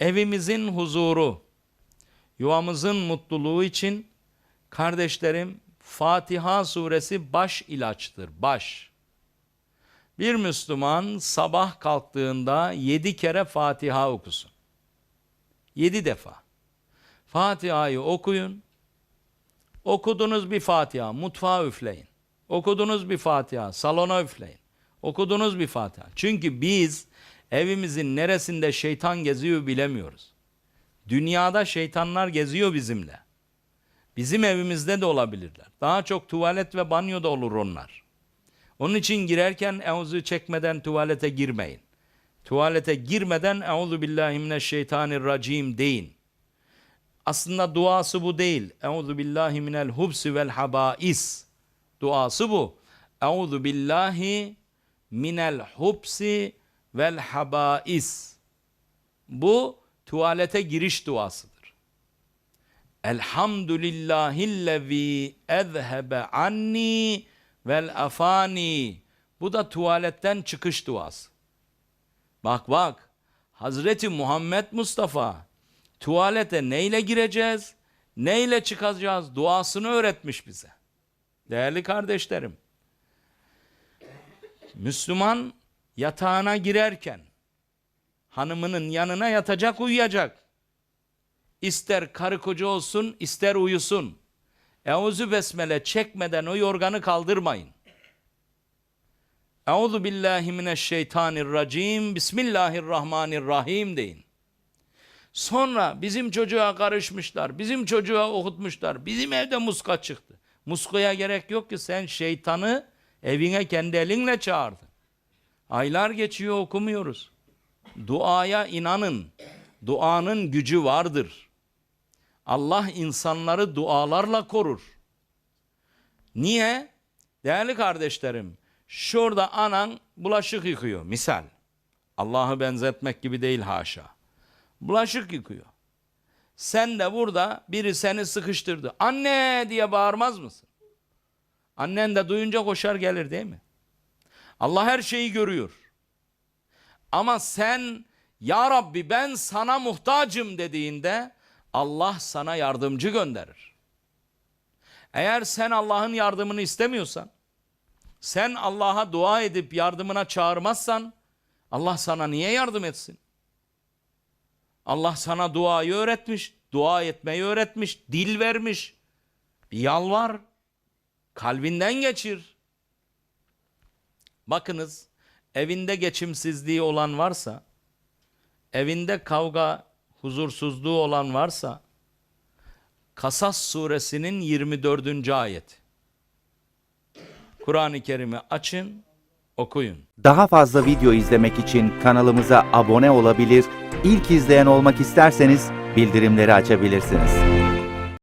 evimizin huzuru, yuvamızın mutluluğu için kardeşlerim Fatiha suresi baş ilaçtır. Baş. Bir Müslüman sabah kalktığında yedi kere Fatiha okusun. Yedi defa. Fatiha'yı okuyun. Okudunuz bir Fatiha, mutfağa üfleyin. Okudunuz bir Fatiha, salona üfleyin. Okudunuz bir Fatiha. Çünkü biz evimizin neresinde şeytan geziyor bilemiyoruz. Dünyada şeytanlar geziyor bizimle. Bizim evimizde de olabilirler. Daha çok tuvalet ve banyoda olur onlar. Onun için girerken euzu çekmeden tuvalete girmeyin. Tuvalete girmeden euzu billahi mineşşeytanirracim deyin. Aslında duası bu değil. Euzu billahi minel hubsi vel habais. Duası bu. Euzu billahi minel hubsi vel habais. Bu tuvalete giriş duasıdır. Elhamdülillahillezî ezhebe anni vel afani. Bu da tuvaletten çıkış duası. Bak bak. Hazreti Muhammed Mustafa tuvalete neyle gireceğiz, neyle çıkacağız duasını öğretmiş bize. Değerli kardeşlerim. Müslüman yatağına girerken hanımının yanına yatacak uyuyacak. İster karı koca olsun ister uyusun. Euzu besmele çekmeden o yorganı kaldırmayın. Euzu billahi mineşşeytanirracim. Bismillahirrahmanirrahim deyin. Sonra bizim çocuğa karışmışlar, bizim çocuğa okutmuşlar, bizim evde muska çıktı. Muskaya gerek yok ki sen şeytanı evine kendi elinle çağırdın. Aylar geçiyor okumuyoruz. Duaya inanın. Duanın gücü vardır. Allah insanları dualarla korur. Niye? Değerli kardeşlerim, şurada anan bulaşık yıkıyor misal. Allah'ı benzetmek gibi değil haşa. Bulaşık yıkıyor. Sen de burada biri seni sıkıştırdı. Anne diye bağırmaz mısın? Annen de duyunca koşar gelir değil mi? Allah her şeyi görüyor. Ama sen ya Rabbi ben sana muhtacım dediğinde Allah sana yardımcı gönderir. Eğer sen Allah'ın yardımını istemiyorsan, sen Allah'a dua edip yardımına çağırmazsan Allah sana niye yardım etsin? Allah sana duayı öğretmiş, dua etmeyi öğretmiş, dil vermiş. Bir yalvar, kalbinden geçir. Bakınız, evinde geçimsizliği olan varsa, evinde kavga, huzursuzluğu olan varsa, Kasas suresinin 24. ayet. Kur'an-ı Kerim'i açın, okuyun. Daha fazla video izlemek için kanalımıza abone olabilir, ilk izleyen olmak isterseniz bildirimleri açabilirsiniz.